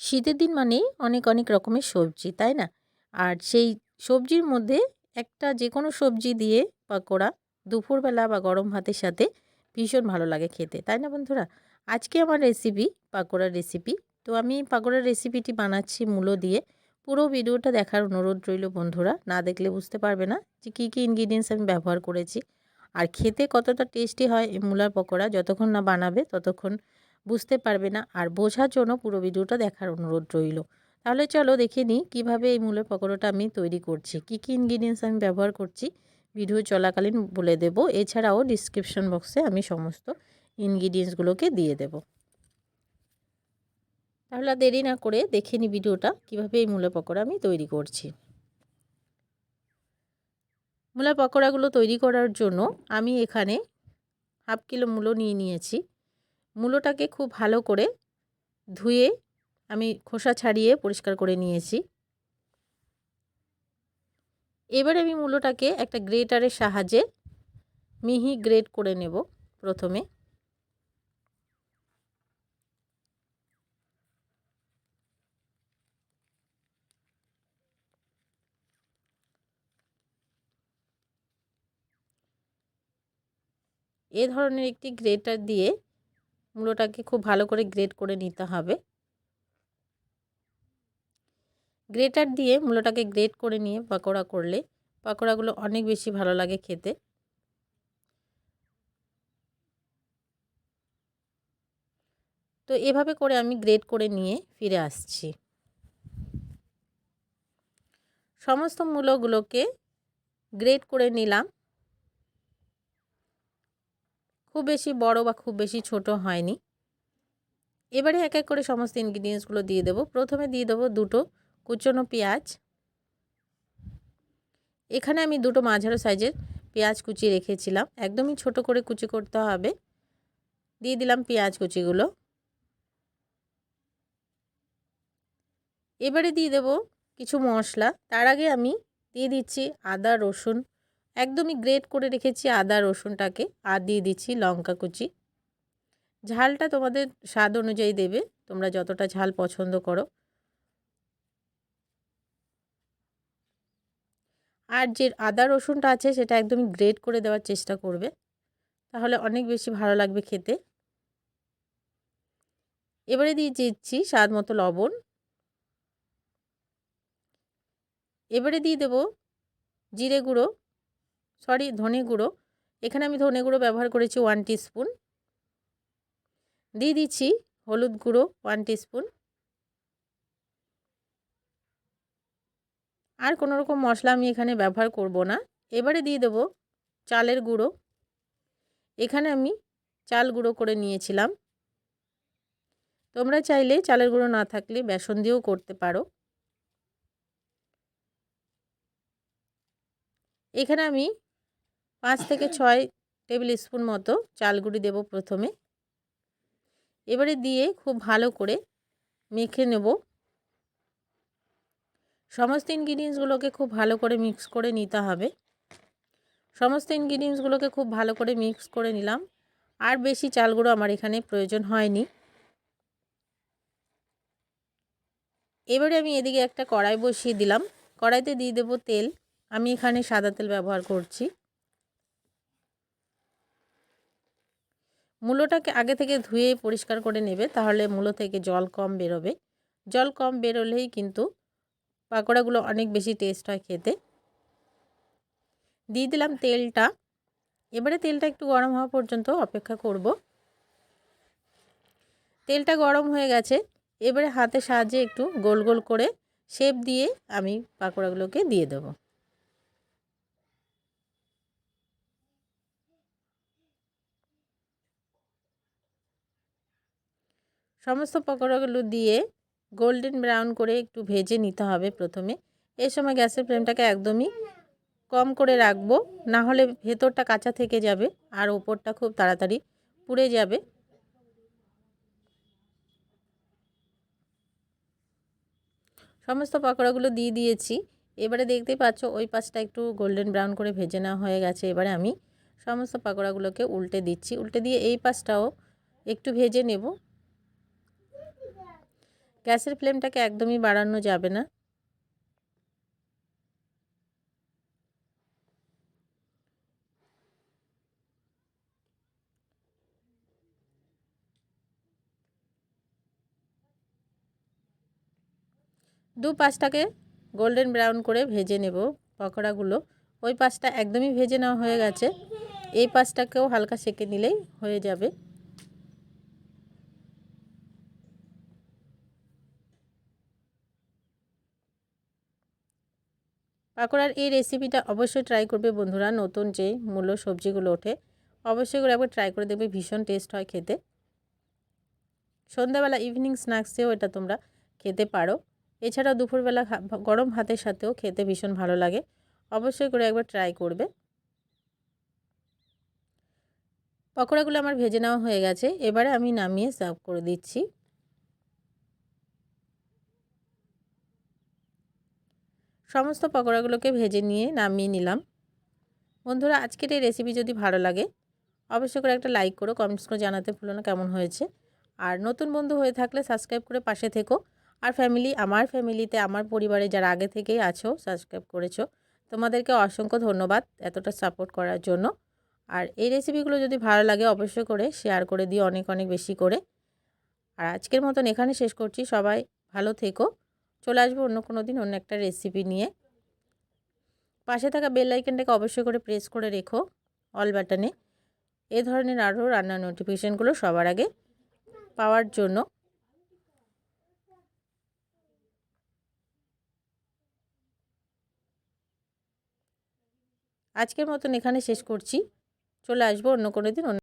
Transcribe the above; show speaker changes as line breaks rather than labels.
শীতের দিন মানেই অনেক অনেক রকমের সবজি, তাই না? আর সেই সবজির মধ্যে একটা যে কোনো সবজি দিয়ে পাকোড়া দুপুরবেলা বা গরম ভাতের সাথে ভীষণ ভালো লাগে খেতে, তাই না বন্ধুরা? আজকে আমার রেসিপি পাকোড়ার রেসিপি তো আমি পাকোড়ার রেসিপিটি বানাচ্ছি মূলো দিয়ে। পুরো ভিডিওটা দেখার অনুরোধ রইল বন্ধুরা। না দেখলে বুঝতে পারবে না যে কী কী ইনগ্রিডিয়েন্টস আমি ব্যবহার করেছি। আর খেতে কতটা টেস্টি হয় এই মূলার পকোড়া, যতক্ষণ না বানাবে ততক্ষণ বুঝতে পারবে না। আর বোঝার জন্য পুরো ভিডিওটা দেখার অনুরোধ রইল। তাহলে চলো দেখে নিই কীভাবে এই মূলের পকোড়াটা আমি তৈরি করছি। কী কী ইনগ্রিডিয়েন্টস আমি ব্যবহার করছি? ভিডিও চলাকালীন বলে দেব। এছাড়াও ডিসক্রিপশন বক্সে আমি সমস্ত ইনগ্রিডিয়েন্টসগুলোকে দিয়ে দেব। তাহলে দেরি না করে দেখে নিই ভিডিওটা কীভাবে এই মূলের পকোড়া আমি তৈরি করছি। মূলার পকোড়াগুলো তৈরি করার জন্য আমি এখানে হাফ কিলো মূলো নিয়ে নিয়েছি। মূলোটাকে খুব ভালো করে ধুয়ে আমি খোসা ছাড়িয়ে পরিষ্কার করে নিয়েছি। এবার আমি মূলোটাকে একটা গ্রেটারের সাহায্যে মিহি গ্রেট করে নেব প্রথমে। এ ধরনের একটি গ্রেটার দিয়ে মূলোটাকে খুব ভালো করে গ্রেট করে নিতে হবে। গ্রেটার দিয়ে মূলোটাকে গ্রেট করে নিয়ে পাকোড়া করলে পাকোড়াগুলো অনেক বেশি ভালো লাগে খেতে। তো এভাবে করে আমি গ্রেট করে নিয়ে ফিরে আসছি। সমস্ত মূলগুলোকে গ্রেট করে নিলাম। খুব বেশি বড় বা খুব বেশি ছোট হয়নি। এবারে এক এক করে সমস্ত ইনগ্রিডিয়েন্টসগুলো দিয়ে দেবো। প্রথমে দিয়ে দেবো দুটো কুচনো পেঁয়াজ। এখানে আমি দুটো মাঝারো সাইজের পেঁয়াজ কুচি রেখেছিলাম। একদমই ছোট করে কুচি করতে হবে। দিয়ে দিলাম পেঁয়াজ কুচিগুলো। এবারে দিয়ে দেব কিছু মশলা। তার আগে আমি দিয়ে দিচ্ছি আদা, রসুন একদমই গ্রেট করে রেখেছি আদা, রসুনটাকে আর দিয়ে দিচ্ছি লঙ্কা কুচি। ঝালটা তোমাদের স্বাদ অনুযায়ী দেবে, তোমরা যতটা ঝাল পছন্দ করো। আর যে আদা, রসুনটা আছে সেটা একদমই গ্রেট করে দেওয়ার চেষ্টা করবে, তাহলে অনেক বেশি ভালো লাগবে খেতে। এবারে দিয়ে দিচ্ছি স্বাদ মতো লবণ। এবারে দিয়ে দেব জিরে গুঁড়ো। সরি ধনে গুঁড়ো। এখানে আমি ধনে গুঁড়ো ব্যবহার করেছি ওয়ান স্পুন দিয়ে দিচ্ছি হলুদ গুঁড়ো ওয়ান স্পুন আর কোনো রকম মশলা আমি এখানে ব্যবহার করব না। এবারে দিয়ে দেবো চালের গুঁড়ো। এখানে আমি চাল গুঁড়ো করে নিয়েছিলাম। তোমরা চাইলে চালের গুঁড়ো না থাকলে বেসন দিয়েও করতে পারো। এখানে আমি পাঁচ থেকে ছয় টেবিল স্পুন মতো চাল গুঁড়ি দেবো প্রথমে। এবারে দিয়ে খুব ভালো করে মেখে নেব। সমস্ত ইনগ্রিডিয়েন্টসগুলোকে খুব ভালো করে মিক্স করে নিতে হবে। সমস্ত ইনগ্রিডিয়েন্টসগুলোকে খুব ভালো করে মিক্স করে নিলাম। আর বেশি চাল গুঁড়ো আমার এখানে প্রয়োজন হয়নি। এবারে আমি এদিকে একটা কড়াই বসিয়ে দিলাম। কড়াইতে দিয়ে দেবো তেল। আমি এখানে সাদা তেল ব্যবহার করছি। মূলোটাকে আগে থেকে ধুয়ে পরিষ্কার করে নেবে, তাহলে মূলো থেকে জল কম বেরোবে। জল কম বেরোলেই কিন্তু পাকোড়াগুলো অনেক বেশি টেস্ট হয় খেতে। দিয়ে দিলাম তেলটা। এবারে তেলটা একটু গরম হওয়া পর্যন্ত অপেক্ষা করব। তেলটা গরম হয়ে গেছে। এবারে হাতের সাহায্যে একটু গোল গোল করে শেপ দিয়ে আমি পাকোড়াগুলোকে দিয়ে দেবো। সমস্ত পকোড়াগুলো দিয়ে গোল্ডেন ব্রাউন করে একটু ভেজে নিতে হবে প্রথমে। এই সময় গ্যাসের ফ্লেমটাকে একদমই কম করে রাখব, না হলে ভেতরটা কাঁচা থেকে যাবে আর ওপরটা খুব তাড়াতাড়ি পুড়ে যাবে। সমস্ত পকোড়াগুলো দিয়ে দিয়েছি। এবারে দেখতেই পাচ্ছ ওই পাশটা একটু গোল্ডেন ব্রাউন করে ভেজে নেওয়া হয়ে গেছে। এবারে আমি সমস্ত পকোড়াগুলোকে উল্টে দিচ্ছি। উল্টে দিয়ে এই পাশটাও একটু ভেজে নেব। গ্যাসের ফ্লেমটাকে একদমই বাড়ানো যাবে না। দু পাশটাকে গোল্ডেন ব্রাউন করে ভেজে নেব পকোড়াগুলো। ওই পাশটা একদমই ভেজে নেওয়া হয়ে গেছে। এই পাশটাকেও হালকা সেকে নিলেই হয়ে যাবে। পাকোড়ার এই রেসিপিটা অবশ্যই ট্রাই করবে বন্ধুরা, নতুন যে মূল্য সবজিগুলো ওঠে। অবশ্যই করে একবার ট্রাই করে দেখবে, ভীষণ টেস্ট হয় খেতে। সন্ধ্যাবেলা ইভিনিং স্ন্যাক্সেও এটা তোমরা খেতে পারো। এছাড়াও দুপুরবেলা গরম ভাতের সাথেও খেতে ভীষণ ভালো লাগে। অবশ্যই করে একবার ট্রাই করবে। পকোড়াগুলো আমার ভেজে নেওয়া হয়ে গেছে। এবারে আমি নামিয়ে সার্ভ করে দিচ্ছি। সমস্ত পকোড়াগুলোকে ভেজে নিয়ে নামিয়ে নিলাম। বন্ধুরা, আজকের এই রেসিপি যদি ভালো লাগে, অবশ্যই করে একটা লাইক করো কমেন্টস করে জানাতে ভুলো না কেমন হয়েছে। আর নতুন বন্ধু হয়ে থাকলে সাবস্ক্রাইব করে পাশে থেকো। আর ফ্যামিলি আমার ফ্যামিলিতে আমার পরিবারে যারা আগে থেকেই আছো সাবস্ক্রাইব করেছ, তোমাদেরকে অসংখ্য ধন্যবাদ এতটা সাপোর্ট করার জন্য। আর এই রেসিপিগুলো যদি ভালো লাগে, অবশ্যই করে শেয়ার করে দিও অনেক অনেক বেশি করে। আর আজকের মতন এখানে শেষ করছি। সবাই ভালো থেকো। চলে আসব অন্য কোনো দিন, অন্য একটা রেসিপি নিয়ে। পাশে থাকা বেল আইকনটাকে অবশ্যই করে প্রেস করে রেখো অল বাটনে এ। ধরনের আরও রান্নার নোটিফিকেশানগুলো সবার আগে পাওয়ার জন্য। আজকের মতন এখানে শেষ করছি। চলে আসব অন্য কোনো দিন, অন্য